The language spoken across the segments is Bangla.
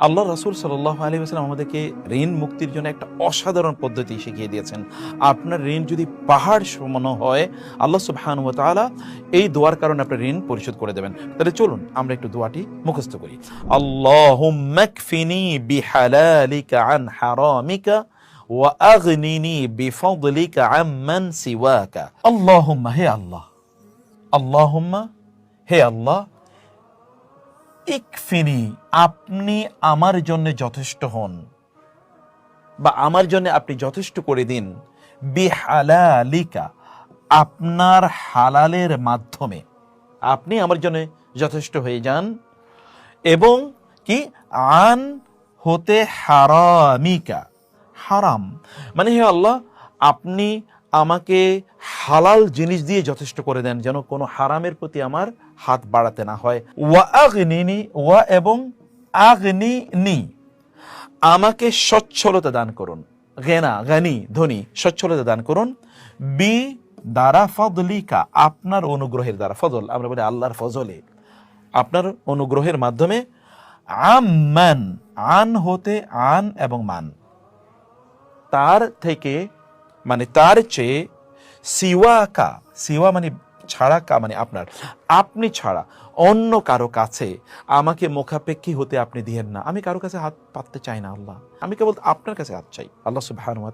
আল্লাহ রাসুল সাল্লাহ আলী আসলাম আমাদেরকে ঋণ মুক্তির জন্য একটা অসাধারণ পদ্ধতি শিখিয়ে দিয়েছেন। আপনার ঋণ যদি পাহাড় সমান হয়, আল্লাহ সুবহানু তাআলা এই দোয়ার কারণে আপনার ঋণ পরিশোধ করে দেবেন। তাহলে চলুন, আমরা একটু দোয়াটি মুখস্থ করি। আল্লাহ বিহালালিকা আন হারামিকা আগনিনি বিফদলিকা আম্মান সিওয়াকা। আল্লাহুম্মা, হে আল্লাহ। আল্লাহুম্মা, হে আল্লাহ। ইকফিনি আপনি আমার জন্য যথেষ্ট হন। বা আমার জন্য আপনি যথেষ্ট করে দিন। বিহালালিকা, আপনার হালালের মাধ্যমে। আপনি আমার জন্য যথেষ্ট হয়ে যান। এবং কি? আন হতে হারামিকা। হারাম। মানে হে আল্লাহ, আপনি আমাকে হালাল জিনিস দিয়ে যথেষ্ট করে দেন, যেন কোনো হারামের প্রতি আমার হাত বাড়াতে না হয়। ওয়া আগনিনি, ওয়া এবং আগনি নি আমাকে সচ্ছলতা দান করুন। গেনা, গানি, ধনী, সচ্ছলতা দান করুন। বি দ্বারা ফদলিকা, আপনার অনুগ্রহের দ্বারা। ফজল, আমরা বলি আল্লাহর ফজলে। আপনার অনুগ্রহের মাধ্যমে আম্মান, আন হতে আন এবং মান। তার থেকে মানে তার চেয়ে সিওয়াকা সিওয়া মানে ছাড়া কা মানে আপনার। আপনি ছাড়া অন্য কারও কাছে আমাকে মুখাপেক্ষী হতে আপনি দিয়েন না। আমি কারও কাছে হাত পাততে চাই না, আল্লাহ। আমি কেবল আপনার কাছে হাত চাই। আল্লাহ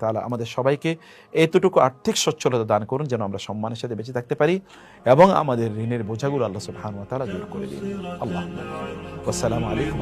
তাআলা আমাদের সবাইকে এতটুকু আর্থিক সচ্ছলতা দান করুন যেন আমরা সম্মানের সাথে বেঁচে থাকতে পারি এবং আমাদের ঋণের বোঝাগুলো আল্লাহ সুবহানাহু ওয়া তাআলা দূর করে দিন। আল্লাহ আসসালামু আলাইকুম